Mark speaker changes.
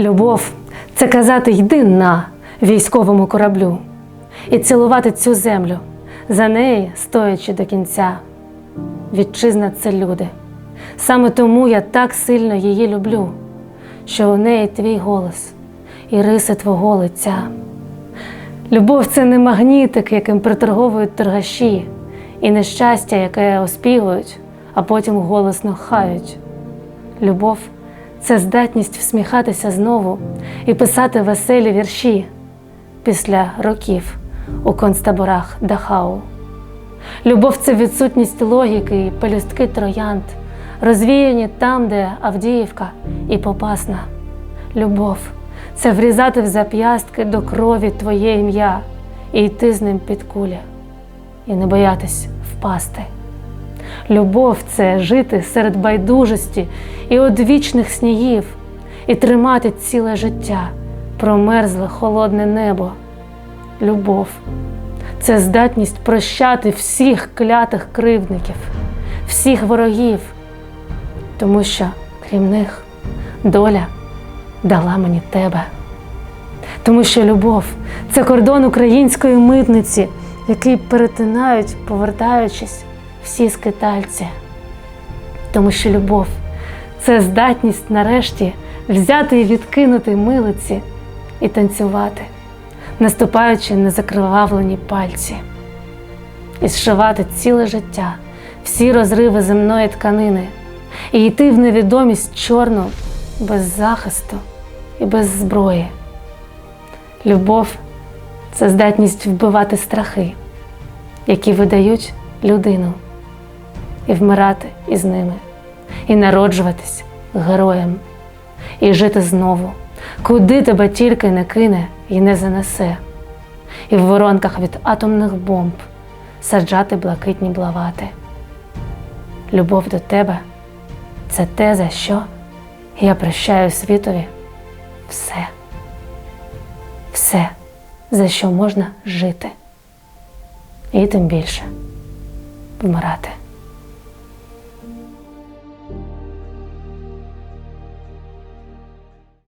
Speaker 1: Любов це казати йди на військовому кораблю і цілувати цю землю, за неї стоячи до кінця. Вітчизна це люди. Саме тому я так сильно її люблю, що у неї твій голос і риси твого лиця. Любов це не магнітик, яким приторговують торгаші, і не щастя, яке оспівують, а потім голосно хають. Любов це здатність всміхатися знову і писати веселі вірші після років у концтаборах Дахау. Любов це відсутність логіки і пелюстки троянд, розвіяні там, де Авдіївка і Попасна. Любов це врізати в зап'ястки до крові твоє ім'я і йти з ним під кулі, і не боятись впасти. Любов це жити серед байдужості і одвічних снігів, і тримати ціле життя промерзле холодне небо. Любов це здатність прощати всіх клятих кривдників, всіх ворогів, тому що, крім них, доля дала мені тебе. Тому що любов це кордон української митниці, який перетинають, повертаючись, всі скитальці. Тому що любов це здатність нарешті взяти і відкинути милиці і танцювати, наступаючи на закривавлені пальці, і зшивати ціле життя, всі розриви земної тканини, і йти в невідомість чорну без захисту і без зброї. Любов це здатність вбивати страхи, які видають людину, і вмирати із ними, і народжуватись героєм, і жити знову, куди тебе тільки не кине і не занесе, і в воронках від атомних бомб саджати блакитні блавати. Любов до тебе це те, за що я прощаю світові все, все, за що можна жити, і тим більше вмирати.